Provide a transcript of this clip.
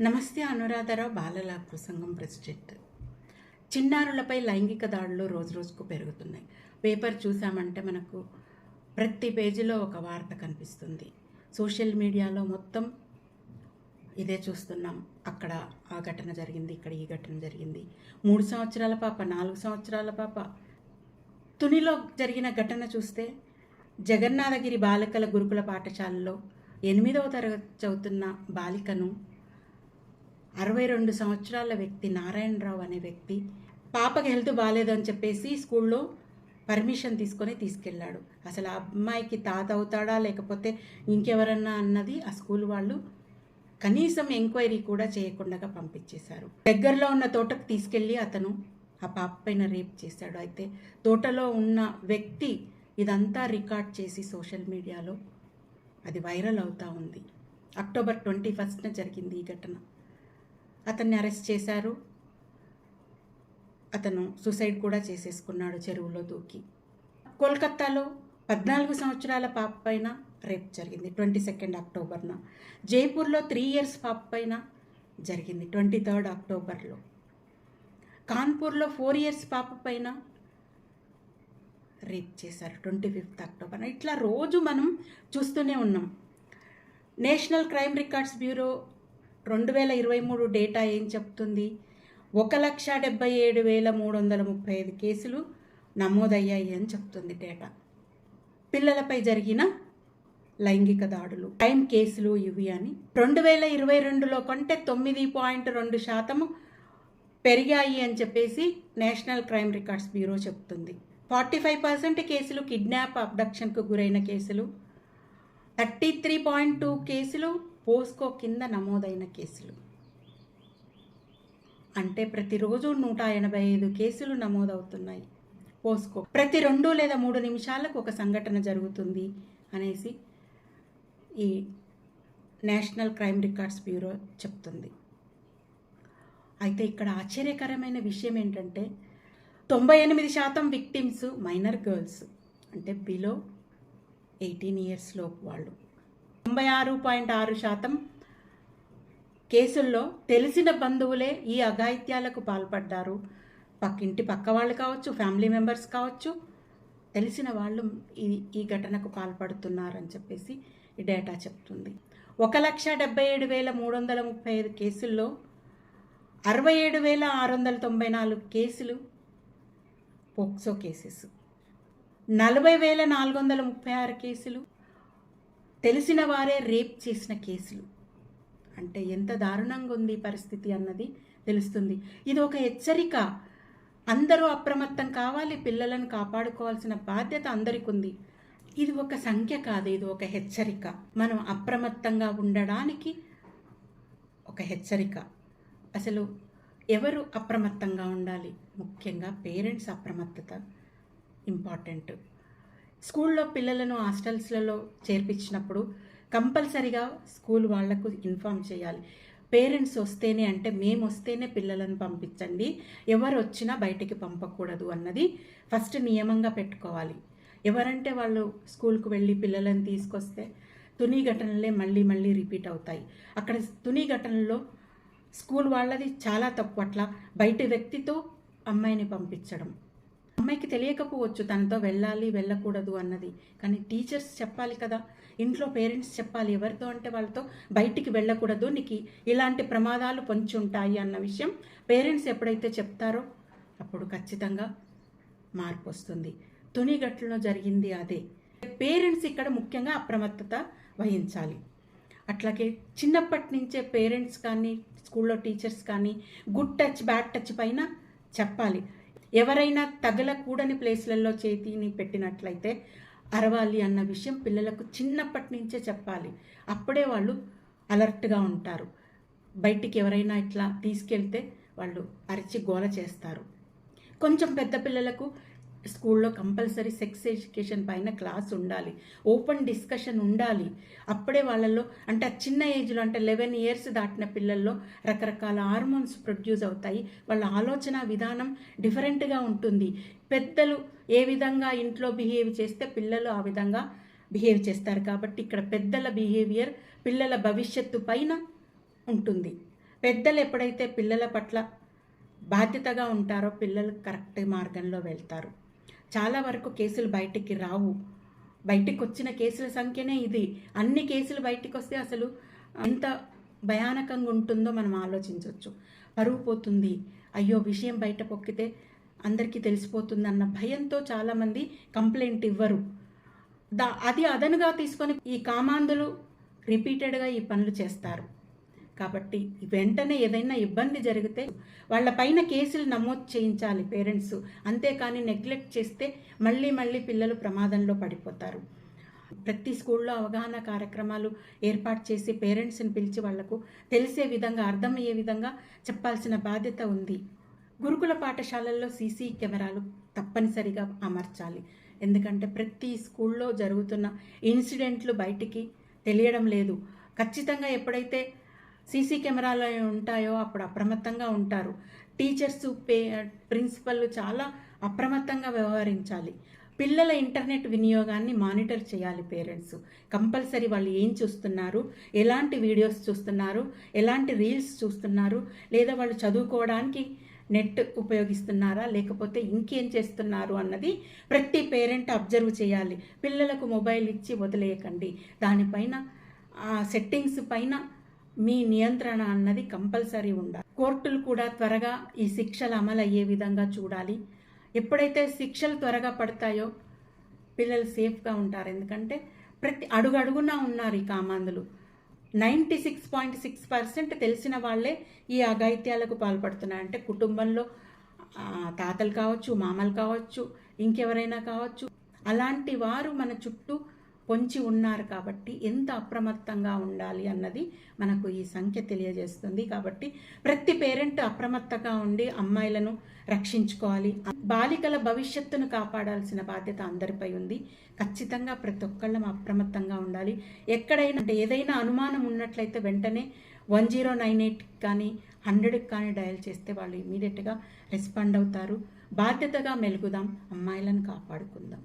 నమస్తే అనురాధరావు బాలల ప్రసంగం సంఘం ప్రెసిడెంట్ చిన్నారులపై లైంగిక దాడులు రోజు రోజుకు పెరుగుతున్నాయి. పేపర్ చూసామంటే మనకు ప్రతి పేజీలో ఒక వార్త కనిపిస్తుంది. సోషల్ మీడియాలో మొత్తం ఇదే చూస్తున్నాం. అక్కడ ఆ ఘటన జరిగింది ఇక్కడ ఈ ఘటన జరిగింది. మూడు సంవత్సరాల పాప నాలుగు సంవత్సరాల పాప. తునిలో జరిగిన ఘటన చూస్తే జగన్నాథగిరి బాలికల గురుకుల పాఠశాలలో ఎనిమిదవ తరగతి చదువుతున్న బాలికను అరవై రెండు సంవత్సరాల వ్యక్తి నారాయణరావు అనే వ్యక్తి పాపకి హెల్త్ బాగాలేదని చెప్పేసి స్కూల్లో పర్మిషన్ తీసుకొని తీసుకెళ్ళాడు. అసలు ఆ అమ్మాయికి తాత అవుతాడా లేకపోతే ఇంకెవరన్నా అన్నది ఆ స్కూల్ వాళ్ళు కనీసం ఎంక్వైరీ కూడా చేయకుండా పంపించేశారు. దగ్గరలో ఉన్న తోటకు తీసుకెళ్ళి అతను ఆ పాప పైన రేప్ చేశాడు. అయితే తోటలో ఉన్న వ్యక్తి ఇదంతా రికార్డ్ చేసి సోషల్ మీడియాలో అది వైరల్ అవుతూ ఉంది. అక్టోబర్ ట్వంటీ ఫస్ట్న జరిగింది ఈ ఘటన. అతన్ని అరెస్ట్ చేశారు. అతను సూసైడ్ కూడా చేసేసుకున్నాడు చెరువులో దూకి. కోల్కత్తాలో పద్నాలుగు సంవత్సరాల పాప పైన రేప్ జరిగింది. ట్వంటీ సెకండ్ అక్టోబర్న. జైపూర్లో త్రీ ఇయర్స్ పాప పైన జరిగింది ట్వంటీ థర్డ్ అక్టోబర్లో. కాన్పూర్లో ఫోర్ ఇయర్స్ పాప పైన రేప్ చేశారు ట్వంటీ ఫిఫ్త్ అక్టోబర్ ఇట్లా రోజు మనం చూస్తూనే ఉన్నాం. నేషనల్ క్రైమ్ రికార్డ్స్ బ్యూరో రెండు వేల ఇరవై మూడు డేటా ఏం చెప్తుంది? ఒక లక్ష డెబ్బై ఏడు వేల మూడు వందల ముప్పై ఐదు కేసులు నమోదయ్యాయి అని చెప్తుంది డేటా. పిల్లలపై జరిగిన లైంగిక దాడులు టైం కేసులు ఇవి అని. రెండు వేల ఇరవై రెండులో కంటే తొమ్మిది పాయింట్ రెండు శాతము పెరిగాయి అని చెప్పేసి నేషనల్ క్రైమ్ రికార్డ్స్ బ్యూరో చెప్తుంది. ఫార్టీ ఫైవ్ పర్సెంట్ కేసులు కిడ్నాప్ అబ్డక్షన్కు గురైన కేసులు. థర్టీ త్రీ పాయింట్ టూ కేసులు పోస్కో కింద నమోదైన కేసులు. అంటే ప్రతిరోజు నూట ఎనభై ఐదు కేసులు నమోదవుతున్నాయి పోస్కో. ప్రతి రెండు లేదా మూడు నిమిషాలకు ఒక సంఘటన జరుగుతుంది అనేసి ఈ నేషనల్ క్రైమ్ రికార్డ్స్ బ్యూరో చెప్తుంది. అయితే ఇక్కడ ఆశ్చర్యకరమైన విషయం ఏంటంటే తొంభై ఎనిమిది శాతం విక్టిమ్స్ మైనర్ గర్ల్స్ అంటే బిలో ఎయిటీన్ ఇయర్స్ లోపు వాళ్ళు. తొంభై ఆరు పాయింట్ ఆరు శాతం కేసుల్లో తెలిసిన బంధువులే ఈ అఘాయిత్యాలకు పాల్పడ్డారు. పక్కింటి పక్క వాళ్ళు కావచ్చు ఫ్యామిలీ మెంబర్స్ కావచ్చు తెలిసిన వాళ్ళు ఈ ఈ ఘటనకు పాల్పడుతున్నారని చెప్పేసి ఈ డేటా చెప్తుంది. ఒక లక్ష డెబ్బై ఏడు వేల మూడు వందల ముప్పై ఐదు కేసుల్లో అరవై ఏడు వేల ఆరు వందల తొంభై నాలుగు కేసులు పోక్సో కేసెస్. నలభై వేల నాలుగు వందల ముప్పై ఆరు కేసులు తెలిసిన వారే రేప్ చేసిన కేసులు. అంటే ఎంత దారుణంగా ఉంది పరిస్థితి అన్నది తెలుస్తుంది. ఇది ఒక హెచ్చరిక. అందరూ అప్రమత్తం కావాలి పిల్లలను కాపాడుకోవాల్సిన బాధ్యత అందరికి ఉంది ఇది ఒక సంఖ్య కాదు ఇది ఒక హెచ్చరిక. మనం అప్రమత్తంగా ఉండడానికి ఒక హెచ్చరిక. అసలు ఎవరు అప్రమత్తంగా ఉండాలి? ముఖ్యంగా పేరెంట్స్ అప్రమత్తత ఇంపార్టెంట్. స్కూల్లో పిల్లలను హాస్టల్స్లలో చేర్పించినప్పుడు కంపల్సరిగా స్కూల్ వాళ్ళకు ఇన్ఫామ్ చేయాలి. పేరెంట్స్ వస్తేనే అంటే మేము వస్తేనే పిల్లలను పంపించండి. ఎవరు వచ్చినా బయటికి పంపకూడదు అన్నది ఫస్ట్ నియమంగా పెట్టుకోవాలి. ఎవరంటే వాళ్ళు స్కూల్కు వెళ్ళి పిల్లలను తీసుకొస్తే తుని ఘటనలే మళ్ళీ మళ్ళీ రిపీట్ అవుతాయి. అక్కడ తుని ఘటనలో స్కూల్ వాళ్ళది చాలా తప్పు అట్లా బయట వ్యక్తితో అమ్మాయిని పంపించడం. అమ్మాయికి తెలియకపోవచ్చు తనతో వెళ్ళాలి వెళ్ళకూడదు అన్నది. కానీ టీచర్స్ చెప్పాలి కదా. ఇంట్లో పేరెంట్స్ చెప్పాలి ఎవరితో అంటే వాళ్ళతో బయటికి వెళ్ళకూడదు. నీకు ఇలాంటి ప్రమాదాలు పొంచి ఉంటాయి అన్న విషయం పేరెంట్స్ ఎప్పుడైతే చెప్తారో అప్పుడు ఖచ్చితంగా మార్పు వస్తుంది. తునిగట్టులో జరిగింది అదే. పేరెంట్స్ ఇక్కడ ముఖ్యంగా అప్రమత్తత వహించాలి. అట్లాగే చిన్నప్పటి నుంచే పేరెంట్స్ కానీ స్కూల్లో టీచర్స్ కానీ గుడ్ టచ్ బ్యాడ్ టచ్ పైన చెప్పాలి. ఎవరైనా తగలకూడని ప్లేస్లలో చేతిని పెట్టినట్లయితే అరవాలి అన్న విషయం పిల్లలకు చిన్నప్పటి నుంచే చెప్పాలి. అప్పుడే వాళ్ళు అలర్ట్గా ఉంటారు. బయటికి ఎవరైనా ఇట్లా తీసుకెళ్తే వాళ్ళు అరిచి గోల చేస్తారు. కొంచెం పెద్ద పిల్లలకు స్కూల్లో కంపల్సరీ సెక్స్ ఎడ్యుకేషన్ పైన క్లాస్ ఉండాలి. ఓపెన్ డిస్కషన్ ఉండాలి. అప్పుడే వాళ్ళల్లో అంటే చిన్న ఏజ్లో అంటే లెవెన్ ఇయర్స్ దాటిన పిల్లల్లో రకరకాల హార్మోన్స్ ప్రొడ్యూస్ అవుతాయి. వాళ్ళ ఆలోచన విధానం డిఫరెంట్గా ఉంటుంది. పెద్దలు ఏ విధంగా ఇంట్లో బిహేవ్ చేస్తే పిల్లలు ఆ విధంగా బిహేవ్ చేస్తారు. కాబట్టి ఇక్కడ పెద్దల బిహేవియర్ పిల్లల భవిష్యత్తు పైన ఉంటుంది. పెద్దలు ఎప్పుడైతే పిల్లల పట్ల బాధ్యతగా ఉంటారో పిల్లలు కరెక్ట్ మార్గంలో వెళ్తారు. చాలా వరకు కేసులు బయటికి రావు. బయటికి వచ్చిన కేసుల సంఖ్యనే ఇది. అన్ని కేసులు బయటికి వస్తే అసలు ఎంత భయానకంగా ఉంటుందో మనం ఆలోచించవచ్చు పరువు పోతుంది. అయ్యో విషయం బయట పొక్కితే అందరికీ తెలిసిపోతుంది అన్న భయంతో చాలామంది కంప్లైంట్ ఇవ్వరు. దా అది అదనుగా తీసుకొని ఈ కామాంధులు రిపీటెడ్గా ఈ పనులు చేస్తారు. కాబట్టి వెంటనే ఏదైనా ఇబ్బంది జరిగితే వాళ్ళ పైన కేసులు నమోదు చేయించాలి పేరెంట్స్. అంతేకాని నెగ్లెక్ట్ చేస్తే మళ్ళీ మళ్ళీ పిల్లలు ప్రమాదంలో పడిపోతారు. ప్రతి స్కూల్లో అవగాహన కార్యక్రమాలు ఏర్పాటు చేసి పేరెంట్స్ని పిలిచి వాళ్ళకు తెలిసే విధంగా అర్థమయ్యే విధంగా చెప్పాల్సిన బాధ్యత ఉంది. గురుకుల పాఠశాలల్లో సీసీ కెమెరాలు తప్పనిసరిగా అమర్చాలి. ఎందుకంటే ప్రతి స్కూల్లో జరుగుతున్న ఇన్సిడెంట్లు బయటికి తెలియడం లేదు. ఖచ్చితంగా ఎప్పుడైతే సీసీ కెమెరాలు ఉంటాయో అప్పుడు అప్రమత్తంగా ఉంటారు. టీచర్స్ పే ప్రిన్సిపల్ చాలా అప్రమత్తంగా వ్యవహరించాలి. పిల్లల ఇంటర్నెట్ వినియోగాన్ని మానిటర్ చేయాలి పేరెంట్స్. కంపల్సరీ వాళ్ళు ఏం చూస్తున్నారు? ఎలాంటి వీడియోస్ చూస్తున్నారు? ఎలాంటి రీల్స్ చూస్తున్నారు? లేదా వాళ్ళు చదువుకోవడానికి నెట్ ఉపయోగిస్తున్నారా? లేకపోతే ఇంకేం చేస్తున్నారు అన్నది ప్రతి పేరెంట్ అబ్జర్వ్ చేయాలి. పిల్లలకు మొబైల్ ఇచ్చి వదిలేయకండి. దానిపైన సెట్టింగ్స్ పైన మీ నియంత్రణ అన్నది కంపల్సరీ ఉండాలి. కోర్టులు కూడా త్వరగా ఈ శిక్షలు అమలు అయ్యే విధంగా చూడాలి. ఎప్పుడైతే శిక్షలు త్వరగా పడతాయో పిల్లలు సేఫ్గా ఉంటారు. ఎందుకంటే ప్రతి అడుగడుగున ఉన్నారు ఈ కామాంధులు. Ninety six point six percent తెలిసిన వాళ్ళే ఈ అఘాయిత్యాలకు పాల్పడుతున్నారు. అంటే కుటుంబంలో తాతలు కావచ్చు మామలు కావచ్చు ఇంకెవరైనా కావచ్చు. అలాంటి వారు మన చుట్టూ పొంచి ఉన్నారు కాబట్టి ఎంత అప్రమత్తంగా ఉండాలి అన్నది మనకు ఈ సంఖ్య తెలియజేస్తుంది. కాబట్టి ప్రతి పేరెంట్ అప్రమత్తంగా ఉండి అమ్మాయిలను రక్షించుకోవాలి. బాలికల భవిష్యత్తును కాపాడాల్సిన బాధ్యత అందరిపై ఉంది. ఖచ్చితంగా ప్రతి ఒక్కళ్ళం అప్రమత్తంగా ఉండాలి. ఎక్కడైనా అంటే ఏదైనా అనుమానం ఉన్నట్లయితే వెంటనే వన్ జీరో నైన్ ఎయిట్ కానీ హండ్రెడ్కి కానీ డయల్ చేస్తే వాళ్ళు ఇమీడియట్గా రెస్పాండ్ అవుతారు. బాధ్యతగా మెలుగుదాం అమ్మాయిలను కాపాడుకుందాం.